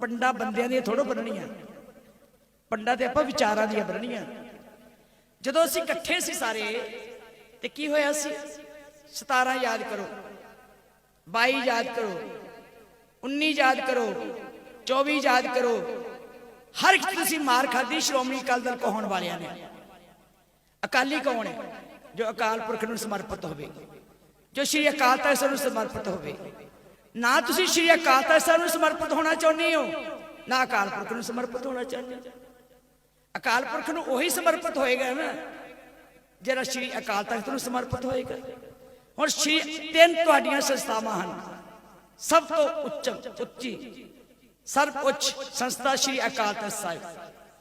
ਪੰਡਾ ਬੰਦਿਆਂ ਦੀਆਂ ਥੋੜੋ ਬਣਨੀਆਂ ਪੰਡਾ ਤੇ ਆਪਾਂ ਵਿਚਾਰਾਂ ਦੀਆਂ ਬਣਨੀਆਂ ਜਦੋਂ ਅਸੀਂ ਇਕੱਠੇ ਸੀ ਸਾਰੇ, ਤੇ ਕੀ ਹੋਇਆ ਸੀ? 17 ਯਾਦ ਕਰੋ 22 ਯਾਦ ਕਰੋ 19 ਯਾਦ ਕਰੋ 24 ਯਾਦ ਕਰੋ। ਹਰ ਇੱਕ ਤੁਸੀਂ ਮਾਰ ਖਾਦੀ ਸ਼੍ਰੋਮਣੀ ਅਕਾਲੀ ਦਲ ਕਹਾਉਣ ਵਾਲਿਆਂ ਨੇ? ਅਕਾਲੀ ਕੌਣ ਹੈ? ਜੋ ਅਕਾਲ ਪੁਰਖ ਨੂੰ ਸਮਰਪਿਤ ਹੋਵੇ। ਜੋ ਸ਼੍ਰੀ ਅਕਾਲ ਤਖਤ ਸਾਹਿਬ ਨੂੰ ਸਮਰਪਿਤ ਹੋਵੇ। ਨਾ ਤੁਸੀਂ ਸ਼੍ਰੀ ਅਕਾਲ ਤਖਤ ਸਾਹਿਬ ਨੂੰ ਸਮਰਪਿਤ ਹੋਣਾ ਚਾਹੁੰਦੇ ਹੋ, ਨਾ ਅਕਾਲ ਪੁਰਖ ਨੂੰ ਸਮਰਪਿਤ ਹੋਣਾ ਚਾਹੁੰਦੇ ਹੋ। ਅਕਾਲ ਪੁਰਖ ਨੂੰ ਉਹੀ ਸਮਰਪਿਤ ਹੋਏਗਾ ਨਾ, ਜਿਹੜਾ ਸ਼੍ਰੀ ਅਕਾਲ ਤਖਤ ਨੂੰ ਸਮਰਪਿਤ ਹੋਏਗਾ। ਹੁਣ ਸ਼੍ਰੀ, ਤਿੰਨ ਤੁਹਾਡੀਆਂ ਸੰਸਥਾਵਾਂ ਹਨ। ਸਭ ਤੋਂ ਉੱਚ ਉੱਚੀ ਸਰਵ ਉੱਚ ਸੰਸਥਾ ਸ਼੍ਰੀ ਅਕਾਲ ਤਖਤ ਸਾਹਿਬ।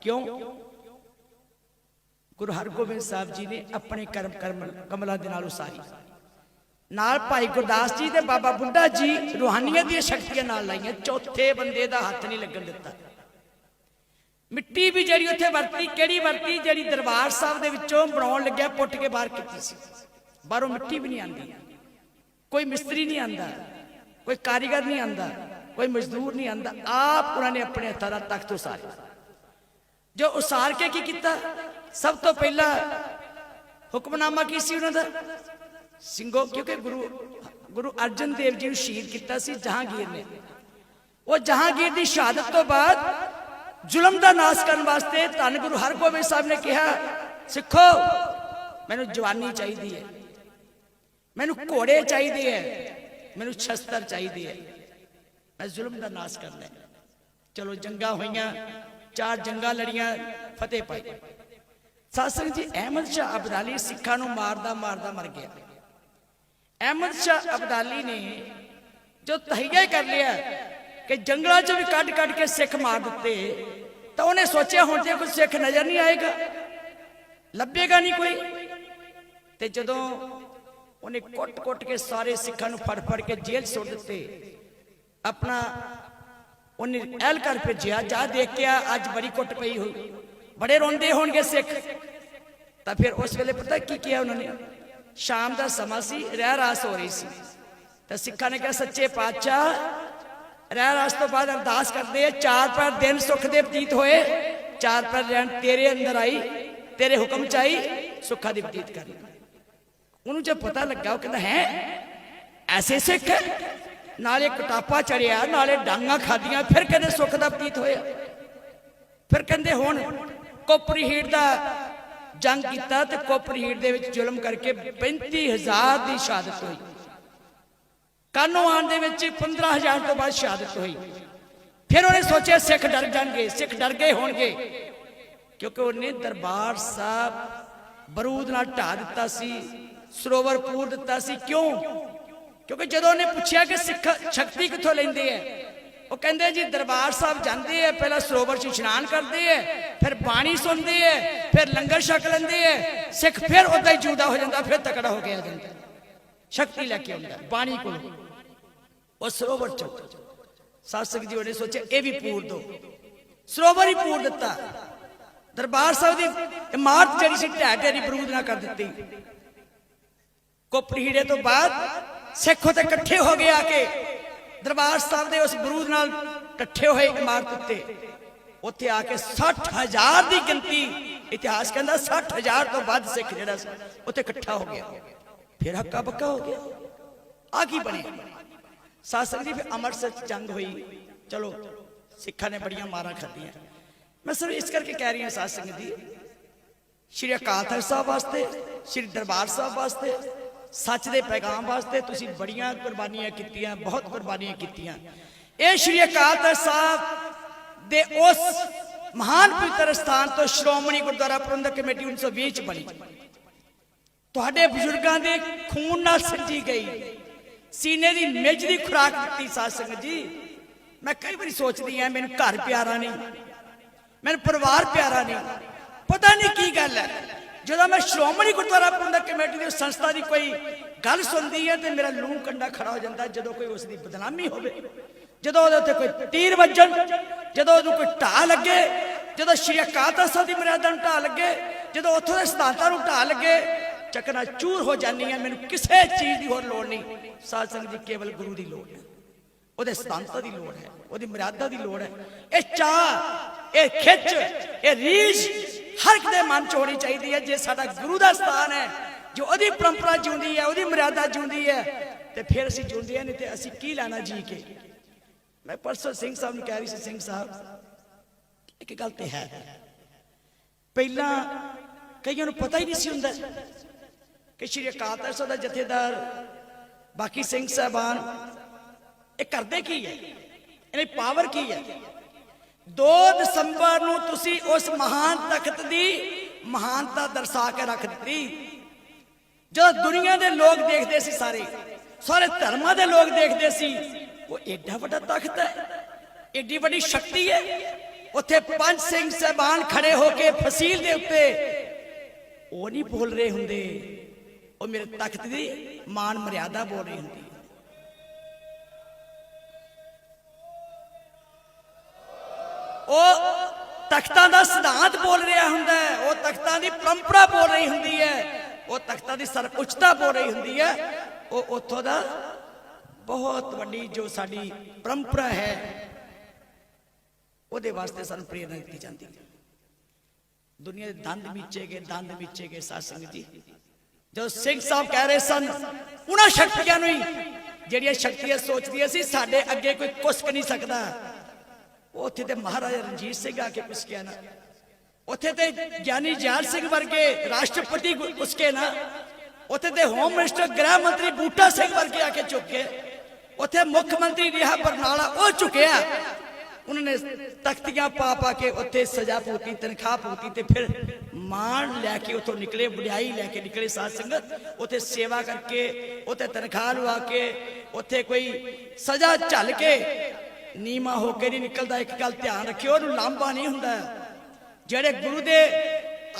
ਕਿਉਂ? ਗੁਰੂ ਹਰਗੋਬਿੰਦ ਸਾਹਿਬ ਜੀ ਨੇ ਆਪਣੇ ਕਰਮ ਕਰਮ ਕਮਲਾ ਦੇ ਨਾਲ ਉਸਾਰੀ। ਨਾਲ ਭਾਈ ਗੁਰਦਾਸ ਜੀ ਤੇ ਬਾਬਾ ਬੁੱਢਾ ਜੀ ਰੂਹਾਨੀਅਤ ਦੀਆਂ ਸ਼ਕਤੀਆਂ ਨਾਲ ਲਾਈਆਂ। ਚੌਥੇ ਬੰਦੇ ਦਾ ਹੱਥ ਨਹੀਂ ਲੱਗਣ ਦਿੱਤਾ। ਮਿੱਟੀ ਵੀ ਜਿਹੜੀ ਉੱਥੇ ਵਰਤੀ, ਕਿਹੜੀ ਵਰਤੀ, ਜਿਹੜੀ ਦਰਬਾਰ ਸਾਹਿਬ ਦੇ ਵਿੱਚੋਂ ਬਣਾਉਣ ਲੱਗਿਆ, ਪੁੱਟ ਕੇ ਬਾਹਰ ਕੀਤੀ ਸੀ। ਬਾਹਰੋਂ ਮਿੱਟੀ ਵੀ ਨਹੀਂ ਆਂਦੀ ਕੋਈ ਮਿਸਤਰੀ ਨਹੀਂ ਆਂਦਾ ਕੋਈ ਕਾਰੀਗਰ ਨਹੀਂ ਆਂਦਾ ਕੋਈ ਮਜ਼ਦੂਰ ਨਹੀਂ ਆਂਦਾ ਆਪ ਉਹਨਾਂ ਨੇ ਆਪਣੇ ਹੱਥਾਂ ਦਾ ਤਖਤ ਉਸਾਰਿਆ। ਜੋ ਉਸਾਰ ਕੇ ਕੀ ਕੀਤਾ? ਸਭ ਤੋਂ ਪਹਿਲਾਂ ਹੁਕਮਨਾਮਾ ਕੀ ਸੀ ਉਹਨਾਂ ਦਾ? ਸਿੰਘੋ, ਕਿਉਂਕਿ ਗੁਰੂ ਗੁਰੂ ਅਰਜਨ ਦੇਵ ਜੀ ਨੂੰ ਸ਼ਹੀਦ ਕੀਤਾ ਸੀ ਜਹਾਂਗੀਰ ਨੇ। ਉਹ ਜਹਾਂਗੀਰ ਦੀ ਸ਼ਹਾਦਤ ਤੋਂ ਬਾਅਦ ਜ਼ੁਲਮ ਦਾ ਨਾਸ਼ ਕਰਨ ਵਾਸਤੇ ਧੰਨ ਗੁਰੂ ਹਰਗੋਬਿੰਦ ਸਾਹਿਬ ਨੇ ਕਿਹਾ, ਸਿੱਖੋ, ਮੈਨੂੰ ਜਵਾਨੀ ਚਾਹੀਦੀ ਹੈ। ਮੈਨੂੰ ਘੋੜੇ ਚਾਹੀਦੇ ਹੈ, ਮੈਨੂੰ ਸ਼ਸਤਰ ਚਾਹੀਦੇ ਹੈ। ਮੈਂ ਜ਼ੁਲਮ ਦਾ ਨਾਸ਼ ਕਰਨਾ ਹੈ। ਚਲੋ ਜੰਗਾਂ ਹੋਈਆਂ, ਚਾਰ ਜੰਗਾਂ ਲੜੀਆਂ, ਫਤਿਹ ਪਾਈ। ਸਾਸਨ ਜੀ, ਅਹਿਮਦ ਸ਼ਾਹ ਅਬਦਾਲੀ ਸਿੱਖਾਂ ਨੂੰ ਮਾਰਦਾ ਮਾਰਦਾ ਮਰ ਗਿਆ। ਅਹਿਮਦ ਸ਼ਾਹ ਅਬਦਾਲੀ ਨੇ ਜੋ ਤਹੀਆ ਕਰ ਲਿਆ ਕਿ ਜੰਗਲਾਂ 'ਚ ਵੀ ਕੱਢ ਕੱਢ ਕੇ ਸਿੱਖ ਮਾਰ ਦਿੱਤੇ, ਤਾਂ ਉਹਨੇ ਸੋਚਿਆ ਹੁਣ ਜੇ ਕੋਈ ਸਿੱਖ ਨਜ਼ਰ ਨਹੀਂ ਆਏਗਾ? ਲੱਭੇਗਾ ਨਹੀਂ ਕੋਈ? ਤੇ ਜਦੋਂ ਉਹਨੇ ਕੁੱਟ-ਕੁੱਟ ਕੇ ਸਾਰੇ ਸਿੱਖਾਂ ਨੂੰ ਫੜ-ਫੜ ਕੇ ਜੇਲ੍ਹ ਸੁੱਟ ਦਿੱਤੇ, ਆਪਣਾ ਉਹਨੇ ਐਲ ਕਰ ਭੇਜਿਆ, ਜਾ ਦੇਖ ਕੇ ਆ, ਅੱਜ ਬੜੀ ਕੁੱਟ ਪਈ ਹੋਈ, ਬੜੇ ਰੋਂਦੇ ਹੋਣਗੇ ਸਿੱਖ। ਤਾਂ ਫਿਰ ਉਸ ਵੇਲੇ ਪਤਾ ਕੀ ਕੀਤਾ ਉਹਨਾਂ ਨੇ? ਸ਼ਾਮ ਦਾ ਸਮਾਂ ਸੀ, ਰਹਿ ਰਾਸ ਹੋ ਰਹੀ ਸੀ। ਤਾਂ ਸਿੱਖਾਂ ਨੇ ਕਿਹਾ, ਸੱਚੇ ਪਾਤਸ਼ਾਹ, ਰਹਿ ਰਾਸ ਤੋਂ ਬਾਅਦ ਅਰਦਾਸ ਕਰਦੇ ਆ, ਚਾਰ ਪਰ ਦਿਨ ਸੁੱਖ ਦੇ ਬਤੀਤ ਹੋਏ, ਚਾਰ ਪਰ ਰਹਿਣ ਤੇਰੇ ਅੰਦਰ ਆਈ, ਤੇਰੇ ਹੁਕਮ ਚ ਸੁੱਖਾਂ ਦੀ ਬਤੀਤ ਕਰ ਉਹਨੂੰ ਜੇ ਪਤਾ ਲੱਗਾ, ਉਹ ਕਹਿੰਦਾ, ਹੈ, ਐਸੇ ਸਿੱਖ ਨਾਲੇ ਕਟਾਪਾ ਚੜਿਆ, ਨਾਲੇ ਡਾਂਗਾ ਖਾਦੀਆਂ ਫਿਰ ਕਹਿੰਦੇ ਸੁੱਖ ਦਾ ਬਤੀਤ ਹੋਇਆ? ਫਿਰ ਕਹਿੰਦੇ, ਹੁਣ ਕੋਪਰੀ ਹੀਟ ਦਾ ਜੰਗ ਕੀਤਾ ਤੇ ਕੋਪਰੀ ਦੇ ਵਿੱਚ ਜ਼ੁਲਮ ਕਰਕੇ 35000 ਦੀ ਸ਼ਹਾਦਤ ਹੋਈ। ਕਾਨੋ ਦੇ ਵਿੱਚ 15000 ਤੋਂ ਬਾਅਦ ਸ਼ਹਾਦਤ ਹੋਈ। ਫਿਰ ਉਹਨੇ ਸੋਚਿਆ ਸਿੱਖ ਡਰ ਜਾਣਗੇ, ਸਿੱਖ ਡਰ ਗਏ ਹੋਣਗੇ। ਕਿਉਂਕਿ ਉਹਨੇ ਦਰਬਾਰ ਸਾਹਿਬ ਬਰੂਦ ਨਾਲ ਢਾ ਦਿੱਤਾ ਸੀ, ਸਰੋਵਰ ਪੂਰ ਦਿੱਤਾ ਸੀ। ਕਿਉਂ? ਕਿਉਂਕਿ ਜਦੋਂ ਉਹਨੇ ਪੁੱਛਿਆ ਕਿ ਸਿੱਖ ਸ਼ਕਤੀ ਕਿੱਥੋਂ ਲੈਂਦੇ ਐ ਉਹ ਕਹਿੰਦੇ ਜੀ ਦਰਬਾਰ ਸਾਹਿਬ ਜਾਂਦੇ ਐ ਪਹਿਲਾਂ ਸਰੋਵਰ 'ਚ ਇਸ਼ਨਾਨ ਕਰਦੇ ਐ ਫਿਰ ਬਾਣੀ ਸੁਣਦੇ ਐ ਫਿਰ ਲੰਗਰ ਛਕ ਲੈਂਦੇ ਐ ਸਿੱਖ ਫਿਰ ਉਦਾਂ ਹੀ ਜੂਦਾ ਹੋ ਜਾਂਦਾ, ਫਿਰ ਤਕੜਾ ਹੋ ਗਿਆ ਜਾਂਦਾ। ਸ਼ਕਤੀ ਲੈ ਕੇ ਆਉਂਦਾ, ਬਾਣੀ ਕੋਲ। ਉਹ ਸਰੋਵਰ 'ਚ। ਸਾਸਕ ਜੀ ਉਹਨੇ ਸੋਚਿਆ, ਇਹ ਵੀ ਪੂਰ ਦੋ। ਸਰੋਵਰ ਹੀ ਪੂਰ ਦਿੱਤਾ। ਦਰਬਾਰ ਸਾਹਿਬ ਦੀ ਇਮਾਰਤ ਜਿਹੜੀ ਸੀ, ਢਹਿ ਢੇਰੀ ਬਰੂਦ ਨਾਲ ਕਰ ਦਿੱਤੀ। ਕੋਪਰੀ ਹੀੜੇ ਤੋਂ ਬਾਅਦ ਸਿੱਖ ਉੱਤੇ ਇਕੱਠੇ ਹੋ ਗਏ ਆ ਕੇ ਦਰਬਾਰ ਸਾਹਿਬ ਦੇ ਉਸ ਬਰੂਦ ਨਾਲ ਇਕੱਠੇ ਹੋਏ ਇਮਾਰਤ ਉੱਤੇ, ਉੱਥੇ ਆ ਕੇ 60000 ਦੀ ਗਿਣਤੀ, ਇਤਿਹਾਸ ਕਹਿੰਦਾ 60000 ਤੋਂ ਵੱਧ ਸਿੱਖ ਜਿਹੜਾ ਸੀ, ਉੱਥੇ ਇਕੱਠਾ ਹੋ ਗਿਆ। ਫਿਰ ਹੱਕਾ ਬੱਕਾ ਹੋ ਗਿਆ। ਆ ਕੀ ਬਣਿਆ ਸਾਸਕ ਜੀ ਫਿਰ ਅੰਮ੍ਰਿਤਸਰ 'ਚ ਜੰਗ ਹੋਈ। ਚਲੋ, ਸਿੱਖਾਂ ਨੇ ਬੜੀਆਂ ਮਾਰਾਂ ਖਾਧੀਆਂ। ਮੈਂ ਸਿਰਫ ਇਸ ਕਰਕੇ ਕਹਿ ਰਹੀ ਹਾਂ ਸਾਧ ਸੰਗਤ ਜੀ ਸ਼੍ਰੀ ਅਕਾਲ ਤਖਤ ਸਾਹਿਬ ਵਾਸਤੇ, ਸ਼੍ਰੀ ਦਰਬਾਰ ਸਾਹਿਬ ਵਾਸਤੇ ਸੱਚ ਦੇ ਪੈਗਾਮ ਵਾਸਤੇ ਤੁਸੀਂ ਬੜੀਆਂ ਕੁਰਬਾਨੀਆਂ ਕੀਤੀਆਂ, ਬਹੁਤ ਕੁਰਬਾਨੀਆਂ ਕੀਤੀਆਂ। ਇਹ ਸ਼੍ਰੀ ਅਕਾਲ ਤਖਤ ਸਾਹਿਬ ਦੇ ਉਸ ਮਹਾਨ ਪਵਿੱਤਰ ਸਥਾਨ ਤੋਂ ਸ਼੍ਰੋਮਣੀ ਗੁਰਦੁਆਰਾ ਪ੍ਰਬੰਧਕ ਕਮੇਟੀ 1920 ਚ ਬਣੀ। ਤੁਹਾਡੇ ਬਜ਼ੁਰਗਾਂ ਦੇ ਖੂਨ ਨਾਲ ਸਿੰਜੀ ਗਈ। ਸੀਨੇ ਦੀ ਮਿੱਝ ਦੀ ਖੁਰਾਕ ਦਿੱਤੀ ਸਾਧ ਸੰਗਤ ਜੀ। ਮੈਂ ਕਈ ਵਾਰੀ ਸੋਚਦੀ ਆ ਮੈਨੂੰ ਘਰ ਪਿਆਰਾ ਨਹੀਂ, ਮੈਨੂੰ ਪਰਿਵਾਰ ਪਿਆਰਾ ਨਹੀਂ। ਪਤਾ ਨਹੀਂ ਕੀ ਗੱਲ ਹੈ। ਜਦੋਂ ਮੈਂ ਸ਼੍ਰੋਮਣੀ ਗੁਰਦੁਆਰਾ ਪ੍ਰਬੰਧਕ ਕਮੇਟੀ ਦੀ ਸੰਸਥਾ ਦੀ ਕੋਈ ਗੱਲ ਸੁਣਦੀ ਹੈ ਤੇ ਮੇਰਾ ਲੂੰ ਕੰਡਾ ਖੜਾ ਹੋ ਜਾਂਦਾ ਜਦੋਂ ਕੋਈ ਉਸ ਦੀ ਬਦਨਾਮੀ ਹੋਵੇ। ਜਦੋਂ ਉਹਦੇ ਉੱਤੇ ਕੋਈ ਤੀਰ ਵੱਜਣ, ਜਦੋਂ ਉਹਨੂੰ ਕੋਈ ਢਾਹ ਲੱਗੇ, ਜਦੋਂ ਸ਼੍ਰੀ ਅਕਾਲ ਤਖਤ ਸਾਹਿਬ ਦੀ ਮਰਿਆਦਾ ਨੂੰ ਢਾਹ ਲੱਗੇ, ਜਦੋਂ ਉੱਥੋਂ ਦੇ ਸਿਧਾਂਤਾਂ ਨੂੰ ਢਾਹ ਲੱਗੇ, ਚੱਕਣਾ ਚੂਰ ਹੋ ਜਾਂਦੀ ਹੈ, ਮੈਨੂੰ ਕਿਸੇ ਚੀਜ਼ ਦੀ ਹੋਰ ਲੋੜ ਨਹੀਂ। ਸਾਧ ਸੰਗਤ ਜੀ, ਕੇਵਲ ਗੁਰੂ ਦੀ ਲੋੜ ਹੈ। ਉਹਦੇ ਸਿਧਾਂਤਾਂ ਦੀ ਲੋੜ ਹੈ, ਉਹਦੀ ਮਰਿਆਦਾ ਦੀ ਲੋੜ ਹੈ। ਇਹ ਚਾਹ, ਇਹ ਖਿੱਚ, ਇਹ ਰੀਝ ਹਰ ਇੱਕ ਦੇ ਮਨ 'ਚ ਹੋਣੀ ਚਾਹੀਦੀ ਹੈ ਜੇ ਸਾਡਾ ਗੁਰੂ ਦਾ ਸਥਾਨ ਹੈ, ਜੋ ਉਹਦੀ ਪਰੰਪਰਾ ਜਿਉਂਦੀ ਹੈ, ਉਹਦੀ ਮਰਿਆਦਾ ਜਿਉਂਦੀ ਹੈ, ਤੇ ਫਿਰ ਅਸੀਂ ਜਿਉਂਦੇ ਹਾਂ, ਨਹੀਂ ਤੇ ਅਸੀਂ ਕੀ ਲੈਣਾ ਜੀ ਕੇ? ਮੈਂ ਪਰਸੋਂ ਸਿੰਘ ਸਾਹਿਬ ਨੂੰ ਕਹਿ ਰਹੀ ਸੀ, ਸਿੰਘ ਸਾਹਿਬ, ਇੱਕ ਗੱਲ ਤੇ ਹੈ। ਪਹਿਲਾਂ ਕਈਆਂ ਨੂੰ ਪਤਾ ਹੀ ਨਹੀਂ ਸੀ ਹੁੰਦਾ ਕਿ ਸ਼੍ਰੀ ਅਕਾਲ ਤਖਤ ਸਾਹਿਬ ਦਾ ਜਥੇਦਾਰ, ਬਾਕੀ ਸਿੰਘ ਸਾਹਿਬਾਨ, ਇਹ ਕਰਦੇ ਕੀ ਹੈ? ਇਹਦੀ ਪਾਵਰ ਕੀ ਹੈ? 2 ਦਸੰਬਰ ਨੂੰ ਤੁਸੀਂ ਉਸ ਮਹਾਨ ਤਖਤ ਦੀ ਮਹਾਨਤਾ ਦਰਸਾ ਕੇ ਰੱਖ ਦਿੱਤੀ। ਜਦੋਂ ਦੁਨੀਆ ਦੇ ਲੋਕ ਦੇਖਦੇ ਸੀ ਸਾਰੇ ਸਾਰੇ ਧਰਮਾਂ ਦੇ ਲੋਕ ਦੇਖਦੇ ਸੀ, ਉਹ ਐਡਾ ਵੱਡਾ ਤਖਤ ਹੈ ਐਡੀ ਵੱਡੀ ਸ਼ਕਤੀ ਹੈ। ਉੱਥੇ ਪੰਜ ਸਿੰਘ ਸਾਹਿਬਾਨ ਖੜੇ ਹੋ ਕੇ ਫਸੀਲ ਦੇ ਉੱਤੇ ਉਹ ਨਹੀਂ ਬੋਲ ਰਹੇ ਹੁੰਦੇ, ਉਹ ਮੇਰੇ ਤਖਤ ਦੀ ਮਾਨ ਮਰਿਆਦਾ ਬੋਲ ਰਹੀ ਹੁੰਦੀ। ਉਹ ਤਖਤਾਂ ਦਾ ਸਿਧਾਂਤ ਬੋਲ ਰਿਹਾ ਹੁੰਦਾ ਹੈ। ਉਹ ਤਖਤਾਂ ਦੀ ਪਰੰਪਰਾ ਬੋਲ ਰਹੀ ਹੁੰਦੀ ਹੈ। ਉਹ ਤਖਤਾਂ ਦੀ ਸਰਉੱਚਤਾ ਬੋਲ ਰਹੀ ਹੁੰਦੀ ਹੈ। ਉਹ ਉੱਥੋਂ ਦਾ ਬਹੁਤ ਵੱਡੀ ਜੋ ਸਾਡੀ ਪਰੰਪਰਾ ਹੈ, ਉਹਦੇ ਵਾਸਤੇ ਸਾਨੂੰ ਪ੍ਰੇਰਣਾ ਦਿੱਤੀ ਜਾਂਦੀ ਹੈ। ਦੁਨੀਆ ਦੇ ਦੰਦ ਮੀਚੇ ਗਏ, ਦੰਦ ਮੀਚੇ ਗਏ, ਸਾਧ ਸੰਗਤ ਜੀ। ਜਦੋਂ ਸਿੰਘ ਸਾਹਿਬ ਕਹਿ ਰਹੇ ਸਨ, ਉਹਨਾਂ ਸ਼ਕਤੀਆਂ ਨੂੰ ਹੀ ਜਿਹੜੀਆਂ ਸ਼ਕਤੀਆਂ ਸੋਚਦੀਆਂ ਸੀ, ਸਾਡੇ ਅੱਗੇ ਕੋਈ ਕੁਸਕ ਨਹੀਂ ਸਕਦਾ। ਉੱਥੇ ਤੇ ਮਹਾਰਾਜਾ ਰਣਜੀਤ ਸਿੰਘ ਆ ਕੇ ਕੁਸਕਿਆ ਨਾ। ਉੱਥੇ ਤੇ ਗਿਆਨੀ ਜਾਲ ਸਿੰਘ ਵਰਗੇ ਰਾਸ਼ਟਰਪਤੀ ਗੁ- ਕੁਸਕੇ ਨਾ। ਉੱਥੇ ਤੇ ਹੋਮ ਮਿਨਿਸਟਰ ਗ੍ਰਹਿ ਮੰਤਰੀ ਬੂਟਾ ਸਿੰਘ ਵਰਗੇ ਆ ਕੇ ਝੁਕੇ ਉੱਥੇ ਮੁੱਖ ਮੰਤਰੀ ਰਿਹਾ ਬਰਨਾਲਾ, ਉਹ ਝੁਕਿਆ ਉਹਨਾਂ ਨੇ ਤਖਤੀਆਂ ਪਾ ਪਾ ਕੇ ਉੱਥੇ ਸਜ਼ਾ ਪੂਤੀ ਤਨਖਾਹ ਪੂਤੀ ਤੇ ਫਿਰ ਮਾਣ ਲੈ ਕੇ ਉੱਥੋਂ ਨਿਕਲੇ, ਵਡਿਆਈ ਲੈ ਕੇ ਨਿਕਲੇ ਸਾਧ ਸੰਗਤ। ਉੱਥੇ ਸੇਵਾ ਕਰਕੇ, ਉੱਥੇ ਤਨਖਾਹ ਲਵਾ ਕੇ, ਉੱਥੇ ਕੋਈ ਸਜ਼ਾ ਝੱਲ ਕੇ ਨੀਮਾ ਹੋ ਕੇ ਨਹੀਂ ਨਿਕਲਦਾ, ਇੱਕ ਗੱਲ ਧਿਆਨ ਰੱਖਿਓ, ਉਹਨੂੰ ਲਾਂਭਾ ਨਹੀਂ ਹੁੰਦਾ। ਜਿਹੜੇ ਗੁਰੂ ਦੇ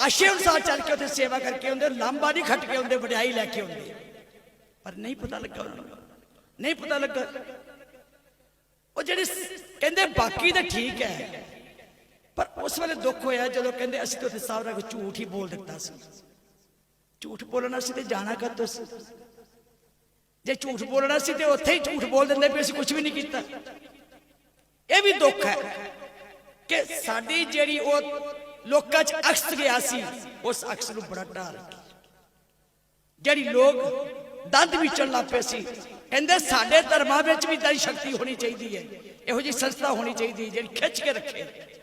ਆਸ਼ੇ ਅਨੁਸਾਰ ਚੱਲ ਕੇ ਉੱਥੇ ਸੇਵਾ ਕਰਕੇ ਹੁੰਦੇ ਲਾਂਭਾ ਨਹੀਂ ਖੱਟ ਕੇ ਹੁੰਦੇ ਵਡਿਆਈ ਲੈ ਕੇ ਹੁੰਦੇ ਪਰ ਨਹੀਂ ਪਤਾ ਲੱਗਾ ਉਹਨਾਂ ਨੂੰ। ਨਹੀਂ ਪਤਾ ਲੱਗਾ। ਉਹ ਜਿਹੜੇ ਕਹਿੰਦੇ ਬਾਕੀ ਤਾਂ ਠੀਕ ਹੈ, ਪਰ ਉਸ ਵੇਲੇ ਦੁੱਖ ਹੋਇਆ ਜਦੋਂ ਕਹਿੰਦੇ ਅਸੀਂ ਤਾਂ ਉੱਥੇ ਸਾਰਾ ਕੁਝ ਝੂਠ ਹੀ ਬੋਲ ਦਿੱਤਾ ਸੀ। ਝੂਠ ਬੋਲਣਾ ਸੀ ਤੇ ਜਾਣਾ ਕਦੋਂ ਸੀ? ਜੇ ਝੂਠ ਬੋਲਣਾ ਸੀ ਤੇ ਉੱਥੇ ਹੀ ਝੂਠ ਬੋਲ ਦਿੰਦੇ ਵੀ ਅਸੀਂ ਕੁਝ ਵੀ ਨਹੀਂ ਕੀਤਾ। ਇਹ ਵੀ ਦੁੱਖ ਹੈ ਕਿ ਸਾਡੀ ਜਿਹੜੀ ਉਹ ਲੋਕਾਂ 'ਚ ਅਕਸ ਗਿਆ ਸੀ, ਉਸ ਅਕਸ ਨੂੰ ਬੜਾ ਢਾਲ ਜਿਹੜੀ ਲੋਕ ਦੰਦ ਵਿਚਣ ਲੱਗ ਪਏ ਸੀ, ਕਹਿੰਦੇ ਸਾਡੇ ਧਰਮਾਂ ਵਿੱਚ ਵੀ ਤਾਂ ਸ਼ਕਤੀ ਹੋਣੀ ਚਾਹੀਦੀ ਹੈ, ਇਹੋ ਜਿਹੀ ਸੰਸਥਾ ਹੋਣੀ ਚਾਹੀਦੀ ਹੈ ਜਿਹੜੀ ਖਿੱਚ ਕੇ ਰੱਖੇ।